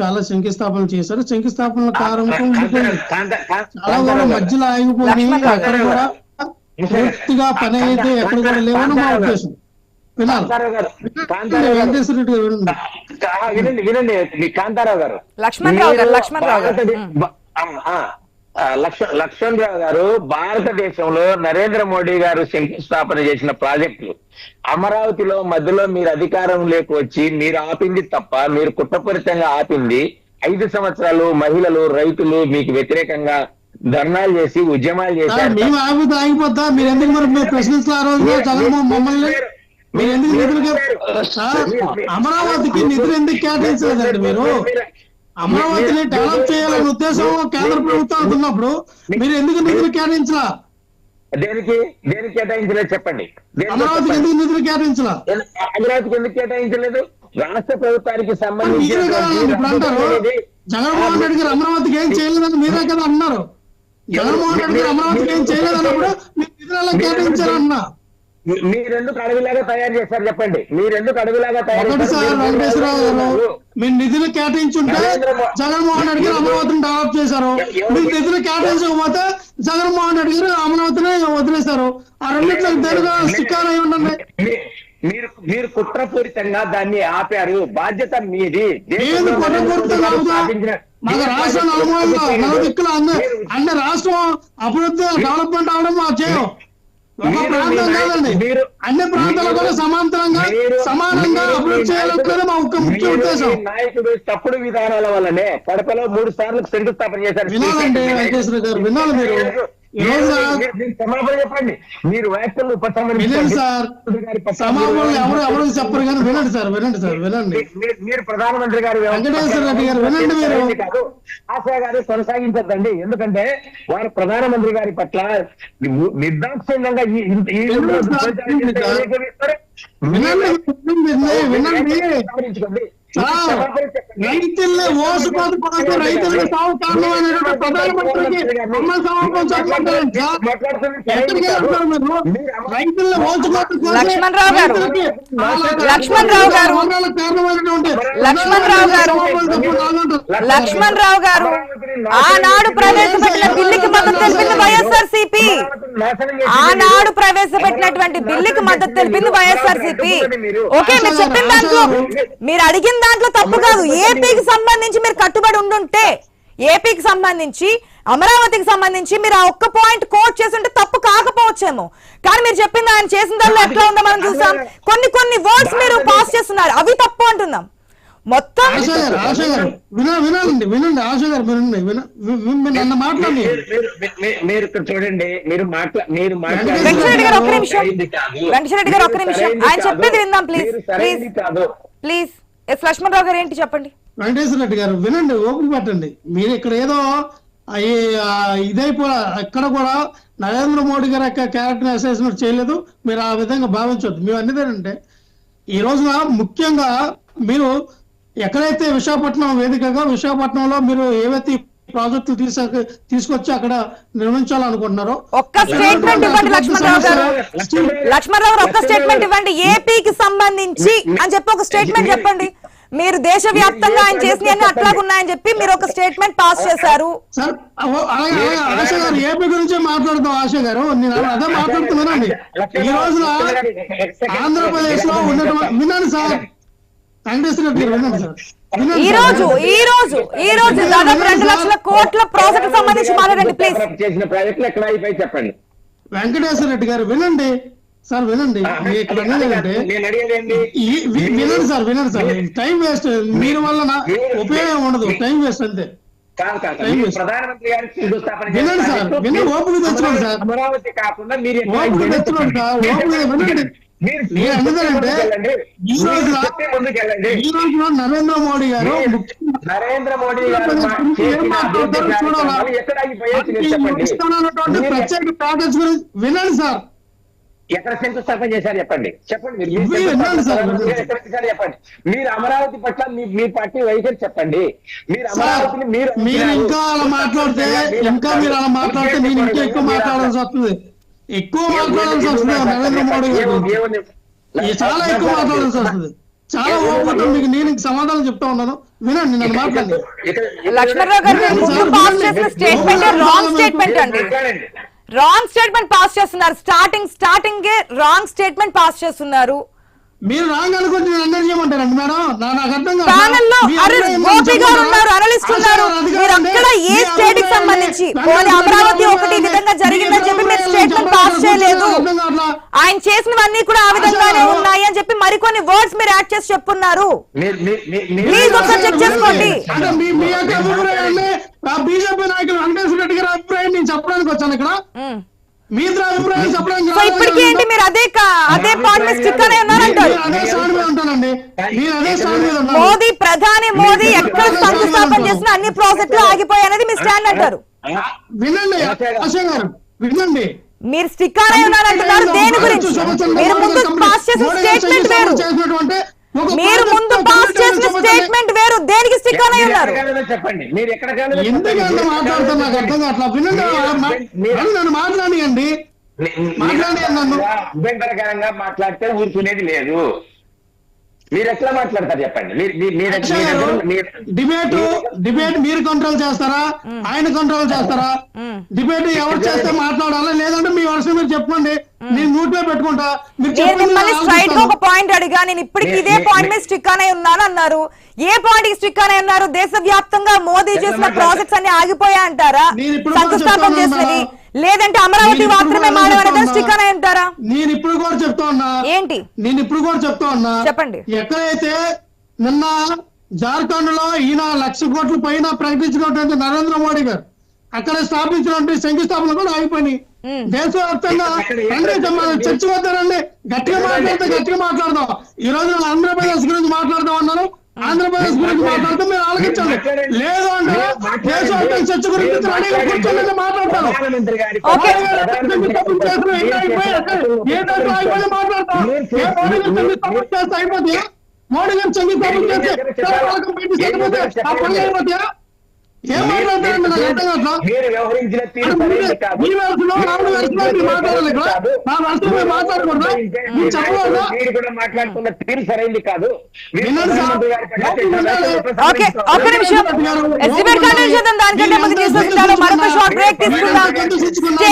చాలా శంకుస్థాపన చేశారు. శంకుస్థాపన కారణం చాలా. మధ్యలో ఆగిపోయి అక్కడ కూడా పూర్తిగా పని అయితే ఎక్కడ కూడా లేవని మా ఉద్దేశం. వినండి వినండి. మీ కాంతారావు గారు. లక్ష్మణ్ రావు గారు, లక్ష్మణ్ రావు గారు. ఆ, లక్ష్మణ్ రావు గారు భారతదేశంలో నరేంద్ర మోడీ గారు శంకుస్థాపన చేసిన ప్రాజెక్టులు. అమరావతిలో మధ్యలో మీరు అధికారం వచ్చి మీరు ఆపింది తప్ప మీరు కుట్రపూరితంగా ఆపింది ఐదు సంవత్సరాలు మహిళలు రైతులు మీకు వ్యతిరేకంగా ధర్నాలు చేసి ఉద్యమాలు చేశారు. మేము ఆగిపోతే ఆగిపోతా మీరు ఎందుకు మరి ప్రశ్నిస్తున్న ఆ రోజు? చంద్రబాబు మమ్మల్ని మీరు ఎందుకు నిధులు అమరావతికి నిధులు ఎందుకు కేటాయించలేదండి మీరు అమరావతిని డెవలప్ చేయాలనే ఉద్దేశం కేంద్ర ప్రభుత్వం ఉన్నప్పుడు మీరు ఎందుకు నిధులు కేటాయించలా? దేనికి? దేనికి కేటాయించలేదు చెప్పండి. అమరావతికి. ఎందుకు నిధులు కేటాయించలా? అమరావతికి ఎందుకు కేటాయించలేదు? రాష్ట్ర ప్రభుత్వానికి సంబంధించి జగన్మోహన్ రెడ్డి గారు అమరావతికి ఏం చేయలేదని మీరే కదా అన్నారు. జగన్మోహన్ రెడ్డి గారు అమరావతికి ఏం చేయలేదు అన్నప్పుడు మీరు నిధులు ఎలా కేటాయించారు అన్నా మీ- మీరెందుకు అడవిలాగా తయారు చేశారు చెప్పండి. మీరెందుకు అడవిలాగా తయారు ఒకటి చేశారు? సార్ మీరు వెంకటేశ్వరరావు గారు మీరు నిధులు కేటాయించుంటే మో- జగన్మోహన్ రెడ్డి గారు అమరావతిని డెవలప్ చేశారు. మీరు నిధులు కేటాయించకపోతే జగన్మోహన్ రెడ్డి గారు అమరావతిని వదిలేశారు. ఆ రెండింటిలో స్టిక్కర్ అయి ఉండండి. మీ- మీరు మీరు కుట్రపూరితంగా దాన్ని ఆపారు. బాధ్యత మీది. మాకు రాష్ట్రం నలుదిక్కులు అన్ని అన్ని రాష్ట్రం అభివృద్ధి డెవలప్మెంట్ అవడం మా చేయం. ఒక మీరు- ప్రాంతం కాదండి. అన్ని ప్రాంతాలు కూడా సమాంతరంగా మీరు- సమానంగా అభివృద్ధి చేయాలనుకునే మా ఒక్క ముఖ్య ఉద్దేశం. నాయకుడు తప్పుడు విధానాల వల్లనే కడపలో మూడు సార్లు శంకుస్థాపన చేశారు. వినాలండి వెంకటేశ్వర గారు వినాలి మీరు. చెప్పండి మీరు వ్యాఖ్యలు వినండి సార్ సమాపంలో ఎవరు ఎవరు చెప్పరు కానీ వినండి సార్ వినండి సార్ వినండి మీరు- ప్రధానమంత్రి గారు వెంకటేశ్వర రెడ్డి గారు వినండి మీరు. సరైనది కాదు ఆశా గారు కొనసాగించద్దండి ఎందుకంటే వారు ప్రధానమంత్రి గారి పట్ల నిర్దాక్షిణ్యంగా. వినండి రైతుల్ని కొరకు రైతులకు సాగు కారణమైనటువంటి ప్రధానమంత్రికి ఓచుకోవడం లక్ష్మణ్ రావు గారు. లక్ష్మణ్ రావు గారు. లక్ష్మణ్ రావు గారు. లక్ష్మణ్ రావు గారు. ఆనాడు ప్రవేశపెట్టిన బిల్లుకి మద్దతు తెలిపింది వైఎస్ఆర్ సిపి ఆనాడు ప్రవేశపెట్టినటువంటి బిల్లుకి మద్దతు తెలిపింది వైఎస్ఆర్ సిపి ఓకే మీరు చెప్పిన దాంట్లో మీరు అడిగిన దాంట్లో తప్పు కాదు. ఏపీకి సంబంధించి మీరు కట్టుబడి ఉండుంటే ఏపీకి సంబంధించి అమరావతికి సంబంధించి మీరు ఆ ఒక్క పాయింట్ కోట్ చేస్తుంటే తప్పు కాకపోవచ్చేమో. కానీ మీరు చెప్పింది ఆయన చేసిన దానిలో ఎట్లా ఉందో మనం చూసాం. కొన్ని కొన్ని వర్డ్స్ మీరు పాస్ చేస్తున్నారు. అవి తప్పు అంటున్నాం. మొత్తం వినండి వినండి ఆశ గారు వినండి మీరు నన్ను మాట్లాడి మీరు- మీరు- మీరు- మీరు ఇక్కడ చూడండి మీరు మాట్లా మీరు వెంకటరెడ్డి గారు, ఒక్క నిమిషం. వెంకటరెడ్డి గారు, ఒక్క మీరు నిమిషం. ఆయన. చెప్పేది విందాం, Please. కాదు. ప్లీజ్. ఎస్ లక్ష్మణరావు గారు ఏంటి చెప్పండి? వెంకటేశ్వర రెడ్డి గారు వినండి ఓపిక పట్టండి. మీరు ఇక్కడ ఏదో ఇదైపో ఎక్కడ కూడా నరేంద్ర మోడీ గారి యొక్క క్యారెక్టర్ అసెస్మెంట్ చేయలేదు. మీరు ఆ విధంగా భావించవద్దు మేము అన్నదేనంటే ఈ రోజున ముఖ్యంగా మీరు ఎక్కడైతే విశాఖపట్నం వేదికగా విశాఖపట్నంలో మీరు ఏవైతే ప్రాజెక్టులు తీసా తీసుకొచ్చి అక్కడ నిర్మించాలనుకుంటున్నారో ఒక్క స్టేట్మెంట్ ఇవ్వండి లక్ష్మణరావు గారు. లక్ష్మణరావు గారు ఒక్క స్టేట్మెంట్ ఇవ్వండి. ఏపీకి సంబంధించి అని చెప్పి ఒక స్టేట్మెంట్ చెప్పండి. మీరు దేశవ్యాప్తంగా ఆయన చేసినవన్నీ అట్లాగున్నాయని చెప్పి మీరు ఒక స్టేట్మెంట్ పాస్ చేశారు. ఆశ గారు ఏపీ గురించే మాట్లాడతాం ఆశ గారు. నేను అదే మాట్లాడుతున్నానండి. ఈ రోజున ఆంధ్రప్రదేశ్లో ఉన్నటువంటి వినండి సార్. వెంకటేశ్వర రెడ్డి గారు వినండి సార్. ఈ. రోజు ఈ రోజు ఈ రోజు దాదాపు రెండు లక్షల కోట్ల ప్రాజెక్ట్ సంబంధించి మాట్లాడండి ప్లీజ్ చేసిన ప్రాజెక్టులు ఎక్కడ అయిపోయి చెప్పండి వెంకటేశ్వర రెడ్డి గారు వినండి సార్ వినండి ఇక్కడ వినండి సార్ వినండి సార్ టైం వేస్ట్ మీరు వల్ల నా ఉపయోగం ఉండదు టైం వేస్ట్ అంతే. ప్రధానమంత్రి గారి శంకుస్థాపన వినండి సార్, వినండి, మీరు ఓపిక తెచ్చుకోండి సార్. అమరావతి కాకుండా మీరు ఓపిక అయిపోయిందో తెచ్చుకోండి సార్. ఓపిక వినండి. మీరు. ఈ రోజున నరేంద్ర మోడీ గారు నరేంద్ర మోడీ గారు ఎక్కడ ఆగిపోయాయో ప్రత్యేక ప్యాకేజ్ గురించి వినండి సార్. ఎక్కడ శంకుస్థాపన చేశారు చెప్పండి. చెప్పండి మీరు చెప్పండి మీరు అమరావతి పట్ల మీ పార్టీ వైఖరి చెప్పండి. మీరు అమరావతిని మీరు మీరు ఇంకా అలా మాట్లాడితే ఇంకా మీరు అలా మాట్లాడితే నేను ఇంకా ఎక్కువ మాట్లాడాల్సి వస్తుంది. ఎక్కువ మాట్లాడాల్సి వస్తుంది నరేంద్ర మోడీ గారు. చాలా ఎక్కువ మాట్లాడాల్సి వస్తుంది చాలా ఓపిక మీకు నేను ఇంక సమాధానం చెప్తా ఉన్నాను. వినండి నన్ను మాట్లాడండి. లక్ష్మణరావు గారు మీరు ముందు పాస్ చేసిన స్టేట్మెంట్ రాంగ్ స్టేట్మెంట్ అండి. మాట్లాడండి. రాంగ్ స్టేట్మెంట్ పాస్ చేస్తున్నారు. Starting starting wrong statement pass చేస్తున్నారు. మీరు రాంగ్ అనుకుంటే నేను అన్నది చేయమంటారండి మేడం? నా నాకు అర్థం కాదు. ఏ స్టేట్కి సంబంధించి? అమరావతి ఒకటి? విధంగా జరిగిందని చెప్పి మీరు స్టేట్మెంట్. పాస్ చేయలేదు. ఆయన చేసినవన్నీ కూడా ఆ విధంగానే ఉన్నాయి అని చెప్పి మరికొన్ని వర్డ్స్ మీరు యాడ్ చేసి చెప్పున్నారు. Please ఒకసారి check చేసుకోండి. బీజేపీ నాయకులు వెంకటేశ్వర రెడ్డి గారి అభిప్రాయం నేను చెప్పడానికి వచ్చాను ఇక్కడ. సో ఇప్పటికీ ఏంటి మీరు అదే కా- అదే పాయింట్ మీద స్టిక్ అనే ఉన్నారంటారు. ప్రధాని మోదీ ఎక్కడ శంకుస్థాపన చేసిన అన్ని ప్రాజెక్టులు ఆగిపోయాయి అనేది మీ స్టాండ్ అంటారు. వినండి మీరు స్టిక్ అనే ఉన్నారంటున్నారు. దేని గురించి? మీరు ముందు పాస్ చేసిన స్టేట్మెంట్ వేరు మీరు ముందు పాస్ చేసిన స్టేట్మెంట్ వేరు దేనికి స్టిక్ అనే మీరు ఉన్నారు ఎక్కడికైనా చెప్పండి. మీరు ఎందుకంటే మాట్లాడుతున్నా నాకు అర్థం కావట్లా వినండి. నన్ను మాట్లాడియండి. నన్ను. అభ్యంతరకరంగా మాట్లాడితే ఊరుకునేది లేదు. మీరు ఎట్లా మాట్లాడతారు చెప్పండి. డిబేట్ డిబేట్ మీరు కంట్రోల్ చేస్తారా? ఆయన కంట్రోల్ చేస్తారా? డిబేట్ ఎవరు చేస్తే మాట్లాడాలా? లేదంటే మీ వర్షం మీరు చెప్పండి. నేను మ్యూట్లో పెట్టుకుంటా. మీరు స్ట్రైట్గా ఒక. పాయింట్ అడిగా. నేను ఇప్పటికి ఇదే పాయింట్ మీద స్టిక్ అనే ఉన్నాను అన్నారు ఏ పాయింట్కి స్టిక్ అనే ఉన్నారు దేశవ్యాప్తంగా మోదీ చేసిన? ప్రాజెక్ట్స్ అన్ని ఆగిపోయా అంటారా? నేను ఇప్పుడు కూడా శంకుస్థాపన చేసినవి. లేదంటే అమరావతి మాత్రమే మాడవనేది స్టిక్ అనే అంటారా? నేను ఇప్పుడు కూడా చెప్తా ఉన్నా ఏంటి? నేను ఇప్పుడు కూడా చెప్తా ఉన్నా చెప్పండి. ఎక్కడైతే నిన్న జార్ఖండ్లో ఈయన లక్ష కోట్ల పైన ప్రకటించినటువంటి నరేంద్ర మోడీ గారు అక్కడ స్థాపించినటువంటి శంకుస్థాపన కూడా ఆగిపోయినాయి. దేశవ్యాప్తంగా చర్చ వద్దారండి గట్టిగా మాట్లాడితే గట్టిగా మాట్లాడదాం. ఈ రోజు ఆంధ్రప్రదేశ్ గురించి మాట్లాడదాం అన్నాను ఆంధ్రప్రదేశ్ గురించి మాట్లాడితే మీరు ఆలోచించండి. లేదు అంటే దేశవ్యాప్తంగా చర్చ గురించి రెడీగా కూర్చొని మాట్లాడతాను ఓకే. మోడీ గారు చంద్రబాబు చేస్తే మీరు వ్యవహరించిన తీరు మాట్లాడుతున్న తీరు సరైనది కాదు. ఒక్క నిమిషం దానికంటే ముందు తీసుకుంటాను మరొక షార్ట్ బ్రేక్ తీసుకుందాం. స్టే